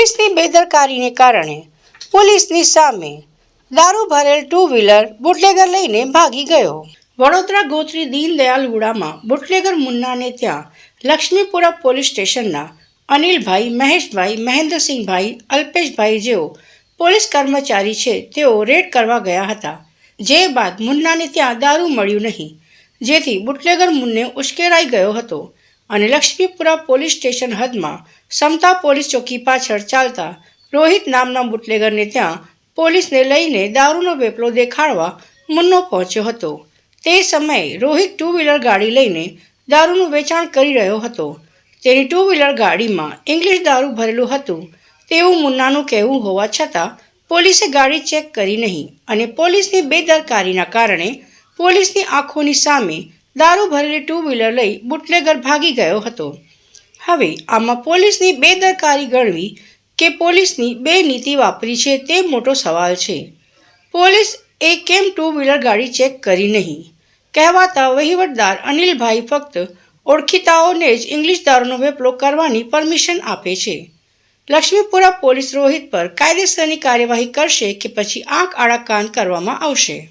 પોલીસની બેદરકારીને કારણે પોલીસની સામે દારૂ ભરેલ ટુ વ્હીલર બુટલેગર લઈને ભાગી ગયો. વડોદરા ગોત્રી દીનદયાલ હુડામાં બુટલેગર મુન્નાને ત્યાં લક્ષ્મીપુરા પોલીસ સ્ટેશનના અનિલભાઈ, મહેશભાઈ, મહેન્દ્રસિંહભાઈ, અલ્પેશભાઈ જેઓ પોલીસ કર્મચારી છે તેઓ રેડ કરવા ગયા હતા. જે બાદ મુન્નાને ત્યાં દારૂ મળ્યું નહીં. જેથી બુટલેગર મુન્ને ઉશ્કેરાઈ ગયો હતો. અને લક્ષ્મીપુરા પોલીસ સ્ટેશન હદમાં સમતા પોલીસ ચોકી પાછળ ચાલતા રોહિત નામના બુટલેગરને ત્યાં પોલીસને લઈને દારૂનો વેપલો દેખાડવા મુન્નો પહોંચ્યો હતો. તે સમયે રોહિત ટુ વ્હીલર ગાડી લઈને દારૂનું વેચાણ કરી રહ્યો હતો. તેની ટુ વ્હીલર ગાડીમાં ઇંગ્લિશ દારૂ ભરેલું હતું. તેવું મુન્નાનું કહેવું હોવા છતાં પોલીસે ગાડી ચેક કરી નહીં અને પોલીસની બેદરકારીના કારણે પોલીસની આંખોની સામે દારૂ ભરેલી ટુ વ્હીલર લઈ બુટલેગર ભાગી ગયો હતો. હવે આમાં પોલીસની બેદરકારી ગણવી કે પોલીસની બે નીતિ વાપરી છે તે મોટો સવાલ છે. Police A came to wheeler ગાડી ચેક કરી નહીં? કહેવાતા વહીવટદાર અનિલભાઈ ફક્ત ઓળખીતાઓને જ ઇંગ્લિશ દારૂનો વેપલો કરવાની પરમિશન આપે છે. લક્ષ્મીપુરા પોલીસ રોહિત પર કાયદેસરની કાર્યવાહી કરશે કે પછી આંખ આડા કાન કરવામાં આવશે.